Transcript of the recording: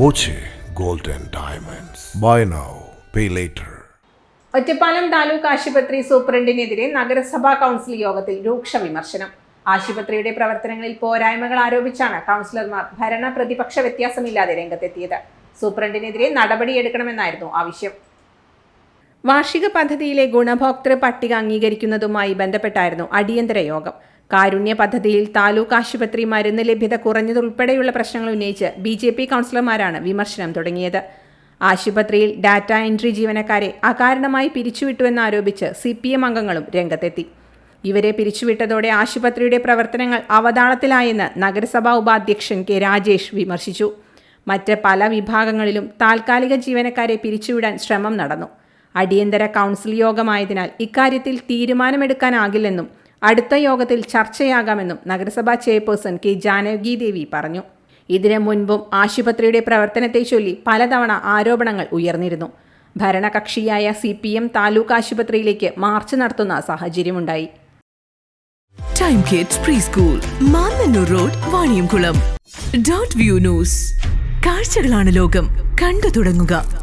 Boche gold and diamonds. Buy now pay later Ottapalam taluk ആശുപത്രി സൂപ്രണ്ടിനെതിരെ നഗരസഭാ council യോഗത്തിൽ രൂക്ഷ വിമർശനം. ആശുപത്രിയുടെ പ്രവർത്തനങ്ങളിൽ പോരായ്മകൾ ആരോപിച്ചാണ് കൗൺസിലർമാർ ഭരണ പ്രതിപക്ഷ വ്യത്യാസമില്ലാതെ രംഗത്തെത്തിയത്. സൂപ്രണ്ടിനെതിരെ നടപടിയെടുക്കണമെന്നായിരുന്നു ആവശ്യം. വാർഷിക പദ്ധതിയിലെ ഗുണഭോക്തൃ പട്ടിക അംഗീകരിക്കുന്നതുമായി ബന്ധപ്പെട്ടായിരുന്നു അടിയന്തര യോഗം. കാരുണ്യ പദ്ധതിയിൽ താലൂക്ക് ആശുപത്രി മരുന്ന് ലഭ്യത കുറഞ്ഞതുൾപ്പെടെയുള്ള പ്രശ്നങ്ങൾ ഉന്നയിച്ച് ബി ജെ പി കൗൺസിലർമാരാണ് വിമർശനം തുടങ്ങിയത്. ആശുപത്രിയിൽ ഡാറ്റ എൻട്രി ജീവനക്കാരെ അകാരണമായി പിരിച്ചുവിട്ടുവെന്നാരോപിച്ച് സി പി എം അംഗങ്ങളും രംഗത്തെത്തി. ഇവരെ പിരിച്ചുവിട്ടതോടെ ആശുപത്രിയുടെ പ്രവർത്തനങ്ങൾ അവതാളത്തിലായെന്ന് നഗരസഭാ ഉപാധ്യക്ഷൻ കെ രാജേഷ് വിമർശിച്ചു. മറ്റ് പല വിഭാഗങ്ങളിലും താൽക്കാലിക ജീവനക്കാരെ പിരിച്ചുവിടാൻ ശ്രമം നടന്നു. അടിയന്തര കൗൺസിൽ യോഗമായതിനാൽ ഇക്കാര്യത്തിൽ തീരുമാനമെടുക്കാനാകില്ലെന്നും അടുത്ത യോഗത്തിൽ ചർച്ചയാകാമെന്നും നഗരസഭാ ചെയർപേഴ്സൺ കെ ജാനകി ദേവി പറഞ്ഞു. ഇതിനു മുൻപും ആശുപത്രിയുടെ പ്രവർത്തനത്തെ ചൊല്ലി പലതവണ ആരോപണങ്ങൾ ഉയർന്നിരുന്നു. ഭരണകക്ഷിയായ സി പി എം താലൂക്ക് ആശുപത്രിയിലേക്ക് മാർച്ച് നടത്തുന്ന സാഹചര്യമുണ്ടായി. Time kids pre school road Vaniyamkulam view news കാഴ്ചകളാണ് ലോകം. കണ്ടു തുടങ്ങുക.